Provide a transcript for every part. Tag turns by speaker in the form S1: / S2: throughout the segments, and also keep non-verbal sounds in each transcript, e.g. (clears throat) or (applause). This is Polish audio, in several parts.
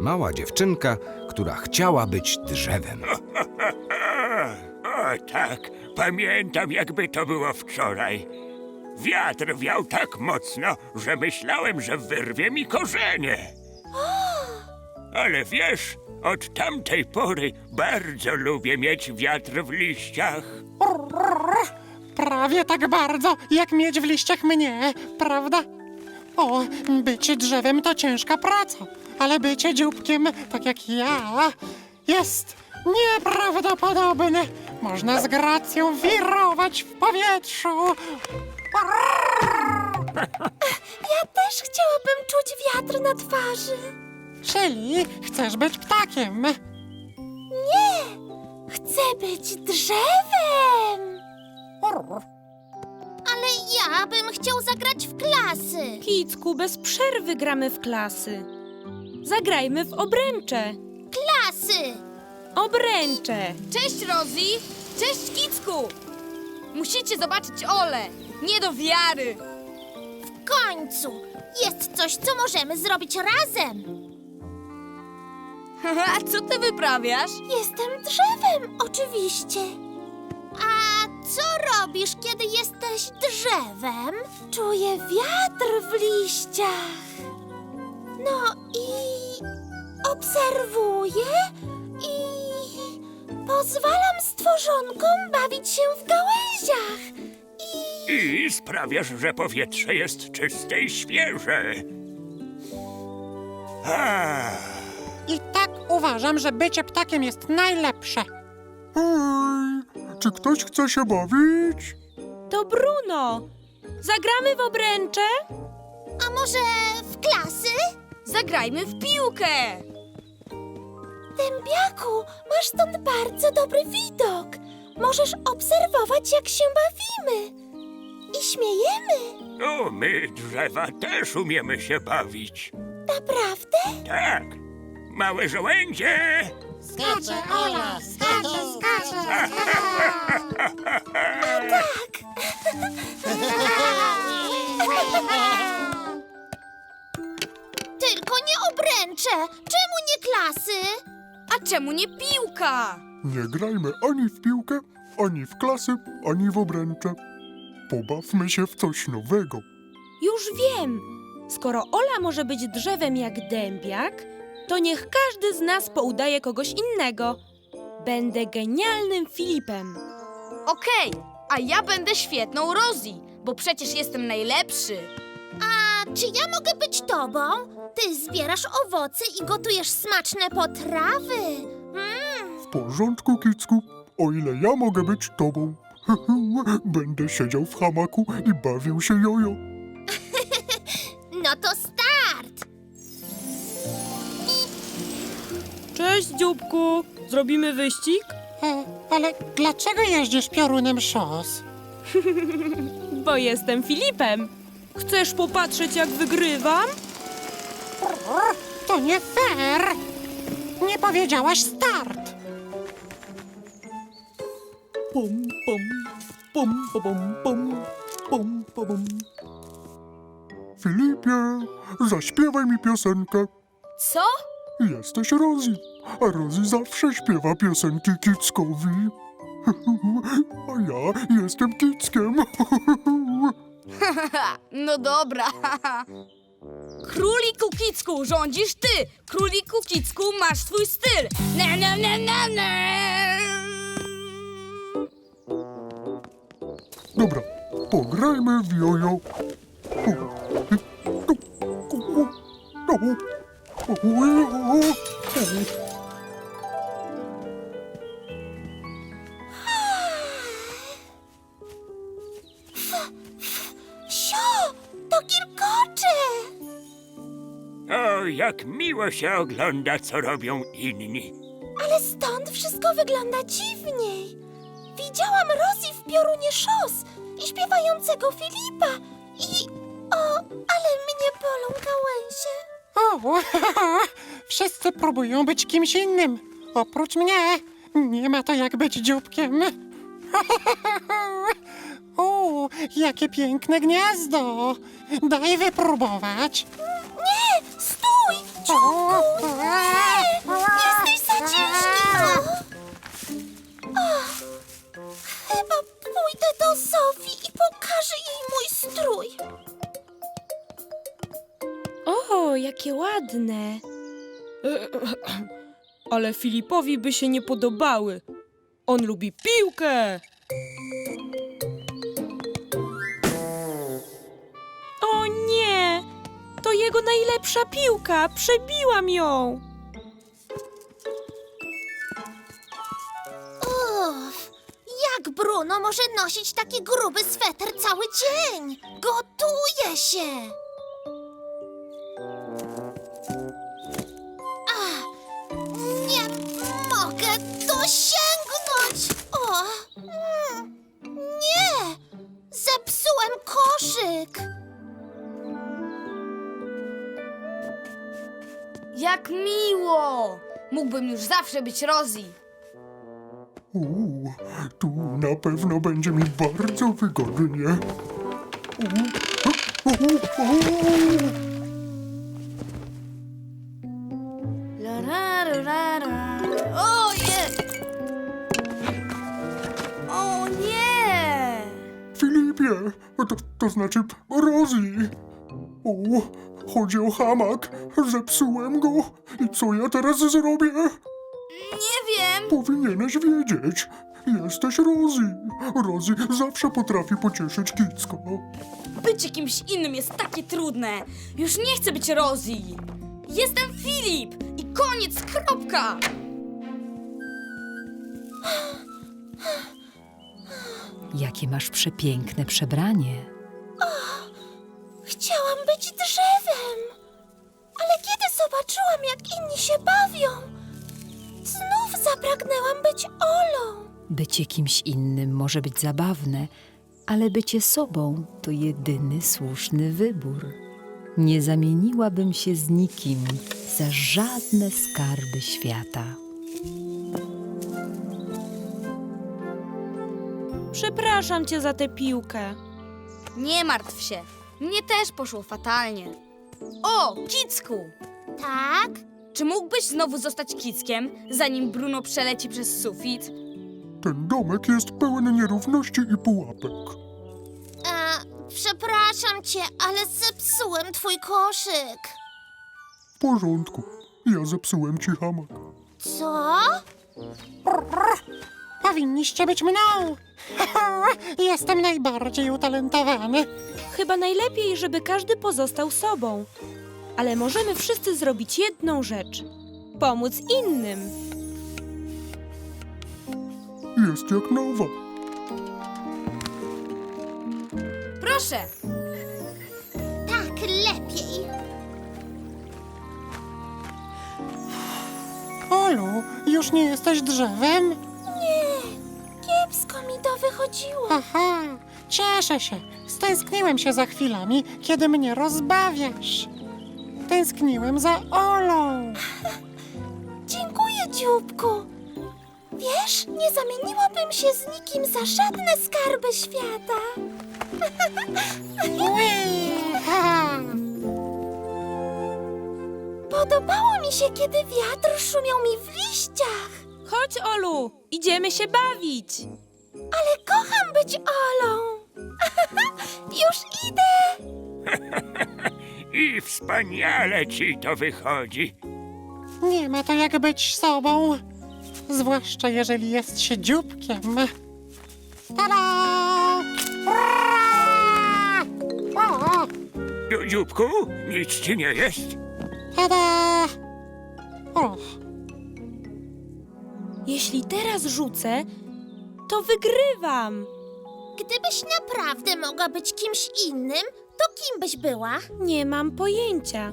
S1: Mała dziewczynka, która chciała być drzewem. (laughs)
S2: O tak, pamiętam jakby to było wczoraj. Wiatr wiał tak mocno, że myślałem, że wyrwie mi korzenie. (gasps) Ale wiesz, od tamtej pory bardzo lubię mieć wiatr w liściach.
S3: Prawie tak bardzo, jak mieć w liściach mnie, prawda? O, bycie drzewem to ciężka praca, ale bycie dzióbkiem, tak jak ja, jest nieprawdopodobne. Można z gracją wirować w powietrzu. (laughs)
S4: Ja też chciałabym czuć wiatr na twarzy.
S3: Czyli chcesz być ptakiem.
S4: Nie! Chcę być drzewem! Ale ja bym chciał zagrać w klasy.
S5: Kicku, bez przerwy gramy w klasy. Zagrajmy w obręcze.
S4: Klasy!
S5: Obręcze!
S6: Cześć, Rosie! Cześć, Kicku! Musicie zobaczyć Ole! Nie do wiary!
S4: W końcu! Jest coś, co możemy zrobić razem. (laughs)
S6: A co ty wyprawiasz?
S4: Jestem drzewem, oczywiście. A co robisz, kiedy jesteś drzewem? Czuję wiatr w liściach. No i obserwuję i pozwalam stworzonkom bawić się w gałęziach. I
S2: I sprawiasz, że powietrze jest czyste i świeże. Ah.
S3: I tak uważam, że bycie ptakiem jest najlepsze.
S7: Czy ktoś chce się bawić?
S5: To Bruno! Zagramy w obręcze?
S4: a może w klasy?
S6: Zagrajmy w piłkę!
S4: Dębiaku, masz stąd bardzo dobry widok. Możesz obserwować, jak się bawimy. I śmiejemy.
S2: O, my drzewa też umiemy się bawić.
S4: Naprawdę?
S2: Tak, małe żołędzie.
S3: Skacze, Ola, skacze, skacze. (laughs)
S4: Tylko nie obręcze. Czemu nie klasy?
S6: A czemu nie piłka?
S7: Nie grajmy ani w piłkę, ani w klasy, ani w obręcze. Pobawmy się w coś nowego.
S5: Już wiem! Skoro Ola może być drzewem jak dębiak, to niech każdy z nas poudaje kogoś innego. Będę genialnym Filipem.
S6: Okej, a ja będę świetną Rosie, bo przecież jestem najlepszy.
S4: A czy ja mogę być tobą? Ty zbierasz owoce i gotujesz smaczne potrawy. Mm,
S7: W porządku, Kicku, o ile ja mogę być tobą. (laughs) Będę siedział w hamaku i bawił się jojo. (laughs)
S4: no to.
S5: Cześć, dzióbku! Zrobimy wyścig?
S3: E, ale dlaczego jeździsz piorunem szos? (laughs)
S5: Bo jestem Filipem. Chcesz popatrzeć, jak wygrywam?
S3: To nie fair! Nie powiedziałaś start!
S7: Pom, pom, pom, pom, pom, pom, pom, pom. Filipie, zaśpiewaj mi piosenkę.
S6: Co?
S7: Jesteś Rosie, a Rosie zawsze śpiewa piosenki Kickowi. (laughs) A ja jestem Kickiem. (laughs)
S6: No dobra. Króliku Kicku, rządzisz ty! Króliku Kicku, masz swój styl! Ne, ne, ne, ne, ne.
S7: Dobra, pograjmy w jojo.
S4: Sio, to kilkocze.
S2: O, jak miło się ogląda, co robią inni.
S4: Ale stąd wszystko wygląda dziwniej. Widziałam Rosie w piorunie szos i śpiewającego Filipa. (laughs)
S3: wszyscy próbują być kimś innym. Oprócz mnie. Nie ma to jak być dzióbkiem. (laughs) O, jakie piękne gniazdo! Daj wypróbować.
S4: Nie, stój! Dzióbku! Nie, jesteś za ciężki! (laughs) O. O. Chyba pójdę do Sofii i pokażę jej mój strój.
S5: O, jakie ładne. (clears throat) Ale Filipowi by się nie podobały. On lubi piłkę. O nie! To jego najlepsza piłka. Przebiłam ją.
S4: Uff, jak Bruno może nosić taki gruby sweter cały dzień? Gotuje się! Koszyk!
S6: Jak miło! Mógłbym już zawsze być Rosie.
S7: Uuu, tu na pewno będzie mi bardzo wygodnie. Uuu, uuu, uuu.
S6: La, ra, ra, ra, ra. O, jest! O nie!
S7: Filipie, to, znaczy Rosie. O, chodzi o hamak. Zepsułem go. I co ja teraz zrobię?
S6: Nie wiem!
S7: Powinieneś wiedzieć. Jesteś Rosie. Rosie zawsze potrafi pocieszyć Kicko.
S6: Bycie kimś innym jest takie trudne. Już nie chcę być Rosie. Jestem Filip i koniec, kropka!
S8: Jakie masz przepiękne przebranie. Bycie kimś innym może być zabawne, ale bycie sobą to jedyny słuszny wybór. Nie zamieniłabym się z nikim za żadne skarby świata.
S5: Przepraszam cię za tę piłkę.
S6: Nie martw się. Mnie też poszło fatalnie. O, Kicku!
S4: Tak?
S6: Czy mógłbyś znowu zostać Kickiem, zanim Bruno przeleci przez sufit?
S7: Ten domek jest pełen nierówności i pułapek.
S4: E, przepraszam cię, ale zepsułem twój koszyk.
S7: W porządku. Ja zepsułem ci hamak.
S4: Co?
S3: Powinniście być mną. (laughs) Jestem najbardziej utalentowany.
S5: Chyba najlepiej, żeby każdy pozostał sobą. Ale możemy wszyscy zrobić jedną rzecz: pomóc innym.
S7: Jest jak nowa.
S6: Proszę!
S4: Tak, lepiej.
S3: Olu, już nie jesteś drzewem?
S4: Nie, kiepsko mi to wychodziło.
S3: Aha, cieszę się. Stęskniłem się za chwilami, kiedy mnie rozbawiasz. Tęskniłem za Olą. (laughs)
S4: Dziękuję, dzióbku. Wiesz, nie zamieniłabym się z nikim za żadne skarby świata. (laughs) Podobało mi się, kiedy wiatr szumiał mi w liściach.
S5: Chodź, Olu, idziemy się bawić.
S4: Ale kocham być Olą. (laughs) Już idę. (laughs)
S2: I wspaniale ci to wychodzi.
S3: Nie ma to jak być sobą. Zwłaszcza jeżeli jest się dzióbkiem. Tada! Ura! O,
S2: Du- Dzióbku, nic ci nie jest?
S3: tada! O,
S5: Jeśli teraz rzucę, to wygrywam.
S4: Gdybyś naprawdę mogła być kimś innym, to kim byś była?
S5: Nie mam pojęcia.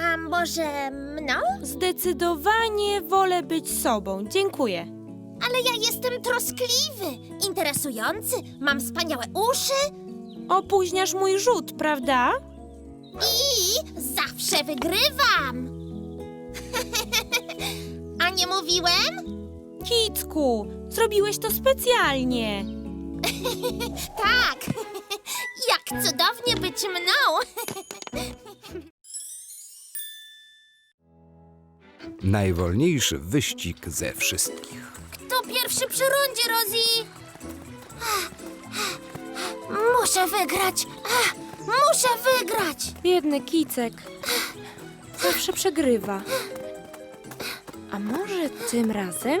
S4: A może mną?
S5: Zdecydowanie wolę być sobą. Dziękuję.
S4: Ale ja jestem troskliwy, interesujący, mam wspaniałe uszy
S5: Opóźniasz mój rzut, prawda?
S4: i zawsze wygrywam. (laughs) A nie mówiłem?
S5: Kicku, zrobiłeś to specjalnie. (laughs)
S4: tak! (laughs) Jak cudownie być mną!
S1: Najwolniejszy wyścig ze wszystkich.
S4: Kto pierwszy przy rundzie, Rosie? Muszę wygrać! Muszę wygrać!
S5: Biedny Kicek. Zawsze przegrywa. A może tym razem?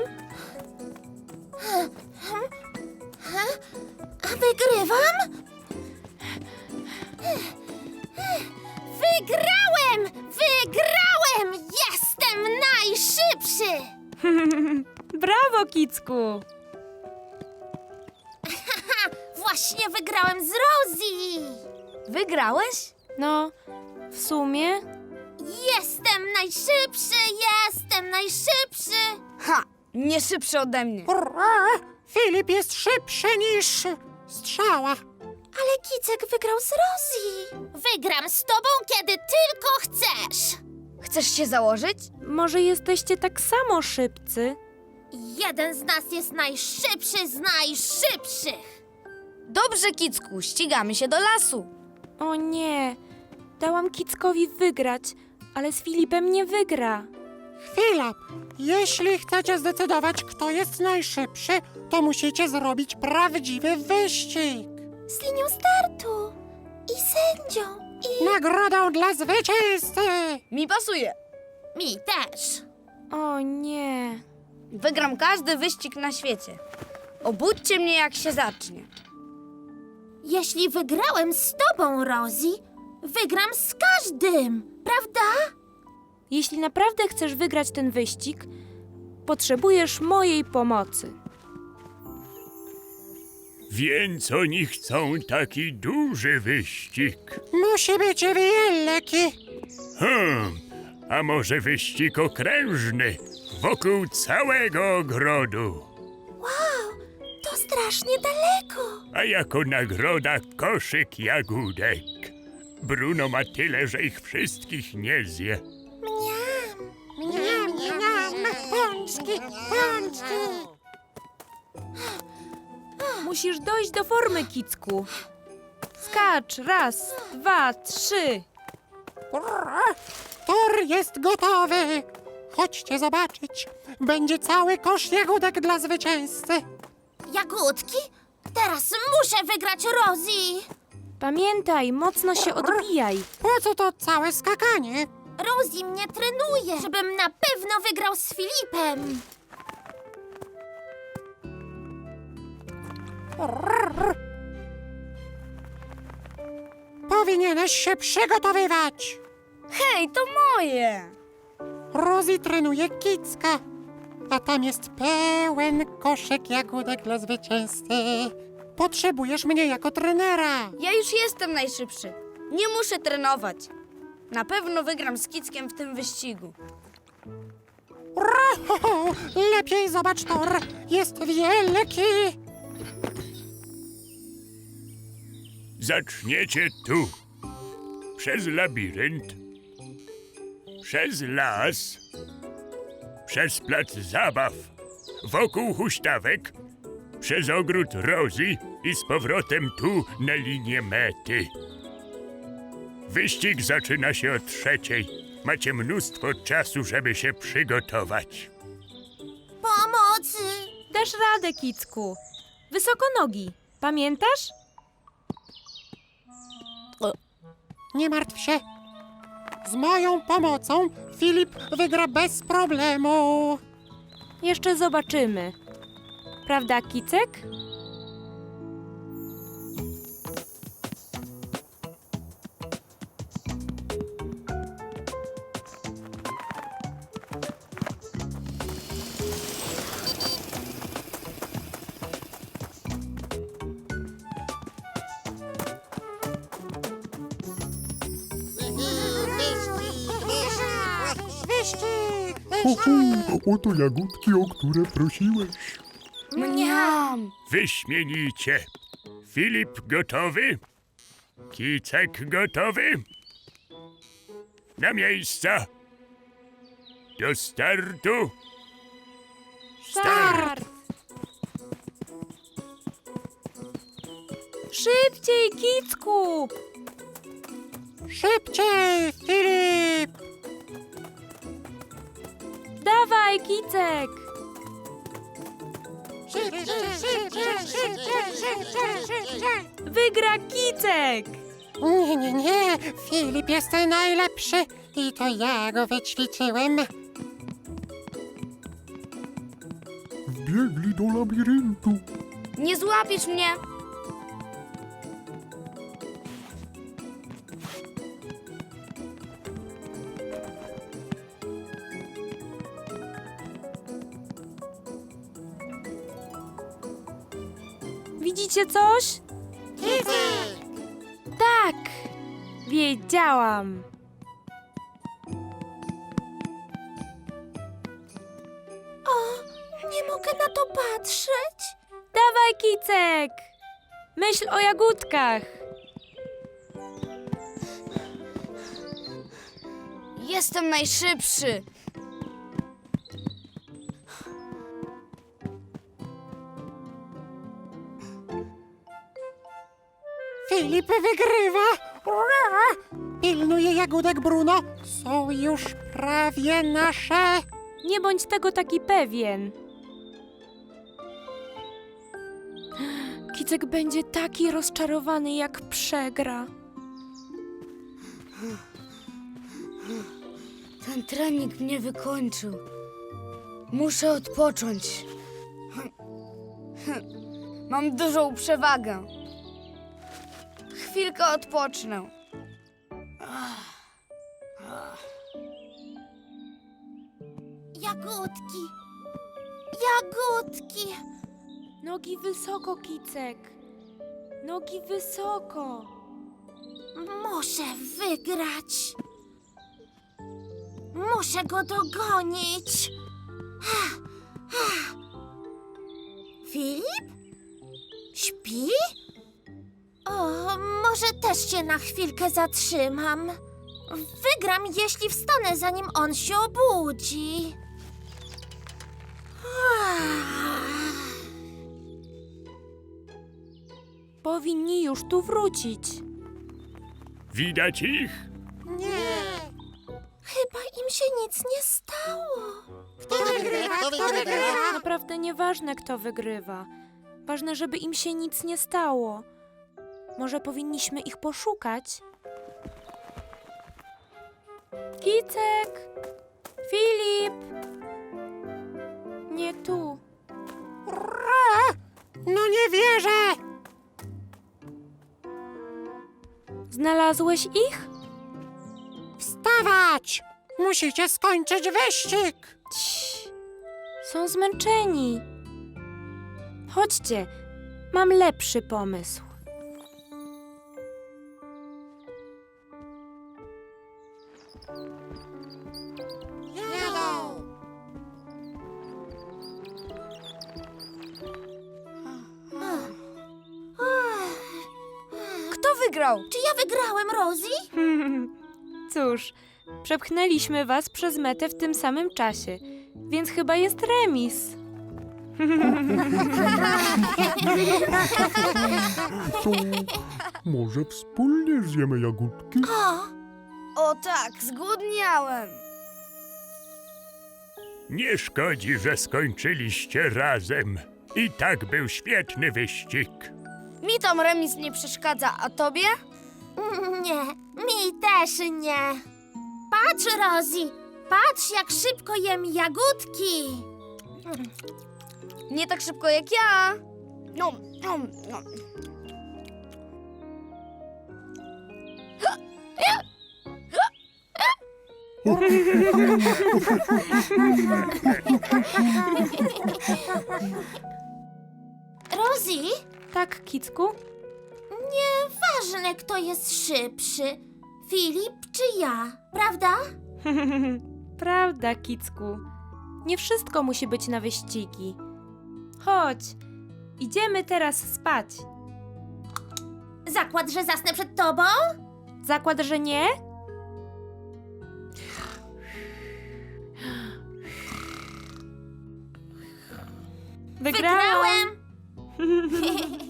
S5: Kicku! (laughs)
S4: Właśnie wygrałem z Rosie!
S6: Wygrałeś?
S5: No, w sumie
S4: Jestem najszybszy! Jestem najszybszy!
S6: Ha! Nie szybszy ode mnie.
S3: Ura! (laughs) Filip jest szybszy niż strzała.
S4: Ale Kicek wygrał z Rosie! Wygram z tobą, kiedy tylko chcesz!
S6: Chcesz się założyć?
S5: może jesteście tak samo szybcy?
S4: Jeden z nas jest najszybszy z najszybszych!
S6: Dobrze, Kicku, ścigamy się do lasu.
S5: O nie, dałam Kickowi wygrać, ale z Filipem nie wygra.
S3: Chwila. Jeśli chcecie zdecydować, kto jest najszybszy, to musicie zrobić prawdziwy wyścig.
S4: Z linią startu! I sędzią! I
S3: Nagrodą dla zwycięzcy!
S6: Mi pasuje.
S4: mi też!
S5: O nie.
S6: Wygram każdy wyścig na świecie. Obudźcie mnie, jak się zacznie.
S4: Jeśli wygrałem z tobą, Rosie, wygram z każdym, prawda?
S5: Jeśli naprawdę chcesz wygrać ten wyścig, potrzebujesz mojej pomocy.
S2: Więc oni chcą taki duży wyścig.
S3: Musi być wielki.
S2: Hmm, a może wyścig okrężny wokół całego ogrodu?
S4: Wow, to strasznie daleko!
S2: A jako nagroda koszyk jagódek. Bruno ma tyle, że ich wszystkich nie zje.
S4: Mniam!
S3: Miam, miam, pączki, pączki.
S5: Musisz dojść do formy, Kicku. Skacz, raz, dwa, trzy.
S3: Tor jest gotowy. Chodźcie zobaczyć. Będzie cały kosz jagódek dla zwycięzcy.
S4: Jagódki? Teraz muszę wygrać Rosie!
S5: Pamiętaj, mocno się odbijaj.
S3: Po co to całe skakanie?
S4: Rosie mnie trenuje, żebym na pewno wygrał z Filipem!
S3: Powinieneś się przygotowywać.
S6: Hej, to moje!
S3: Rosie trenuje kicka, a tam jest pełen koszek jagódek dla zwycięzcy. Potrzebujesz mnie jako trenera.
S6: Ja już jestem najszybszy. Nie muszę trenować. Na pewno wygram z Kickiem w tym wyścigu.
S3: Lepiej zobacz tor. Jest wielki.
S2: Zaczniecie tu. Przez labirynt. Przez las. Przez plac zabaw. Wokół huśtawek. Przez ogród Rozy i z powrotem tu na linię mety. Wyścig zaczyna się o trzeciej. Macie mnóstwo czasu, żeby się przygotować.
S4: Pomocy!
S5: Dasz radę, Kicku. Wysoko nogi. Pamiętasz?
S3: Nie martw się. Z moją pomocą Filip wygra bez problemu.
S5: Jeszcze zobaczymy. Prawda, Kicek?
S7: Ho, ho, oto jagódki, o które prosiłeś.
S6: Mniam!
S2: Wyśmienicie. Filip gotowy? Kicek gotowy? Na miejsca. Do startu.
S5: Start! Szybciej, Kicku!
S3: Szybciej, Filip!
S5: Dawaj, Kicek! Wygra Kicek!
S3: Nie, nie, nie, Filip jest najlepszy i to ja go wyćwiczyłem.
S7: Wbiegli do labiryntu.
S6: Nie złapiesz mnie!
S5: Coś? Tak! Wiedziałam!
S4: O, nie mogę na to patrzeć.
S5: Dawaj, Kicek! Myśl o jagódkach!
S6: Jestem najszybszy!
S3: Filip wygrywa! Ura! Pilnuje jagódek Bruno. Są już prawie nasze.
S5: Nie bądź tego taki pewien. Kicek będzie taki rozczarowany, jak przegra.
S6: Ten trening mnie wykończył. Muszę odpocząć. Mam dużą przewagę. Chwilkę odpocznę.
S4: Jagódki. Jagódki.
S5: Nogi wysoko, Kicek. Nogi wysoko.
S4: Muszę wygrać. Muszę go dogonić. Filip? Śpi? O, może też się na chwilkę zatrzymam. Wygram, jeśli wstanę, zanim on się obudzi.
S5: Powinni już tu wrócić.
S2: Widać ich?
S3: Nie.
S4: Chyba im się nic nie stało.
S3: Kto wygrywa? Kto wygrywa?
S5: Naprawdę nieważne, kto wygrywa. Ważne, żeby im się nic nie stało. Może powinniśmy ich poszukać? Kicek! Filip! Nie tu.
S3: No nie wierzę!
S5: Znalazłeś ich?
S3: Wstawać! Musicie skończyć wyścig!
S5: Cii, są zmęczeni. Chodźcie, mam lepszy pomysł.
S3: Jadą!
S6: Kto wygrał?
S4: Czy ja wygrałem, Rosie? (laughs)
S5: Cóż, przepchnęliśmy was przez metę w tym samym czasie, więc chyba jest remis. (laughs)
S7: Może wspólnie zjemy jagódki?
S4: O,
S6: O tak, zgłodniałem.
S2: Nie szkodzi, że skończyliście razem. I tak był świetny wyścig.
S6: Mi tam remis nie przeszkadza, a tobie?
S4: nie, mi też nie. Patrz, Rosie, patrz, jak szybko jem jagódki.
S6: Nie tak szybko jak ja. No, no, no.
S4: Rosie,
S5: Tak, Kicku?
S4: nieważne, kto jest szybszy, Filip czy ja, prawda? (laughs)
S5: Prawda, Kicku. Nie wszystko musi być na wyścigi. Chodź, idziemy teraz spać.
S4: Zakład, że zasnę przed tobą?
S5: Zakład, że nie? Wygrałam! (laughs) (laughs)
S4: Wygrałem!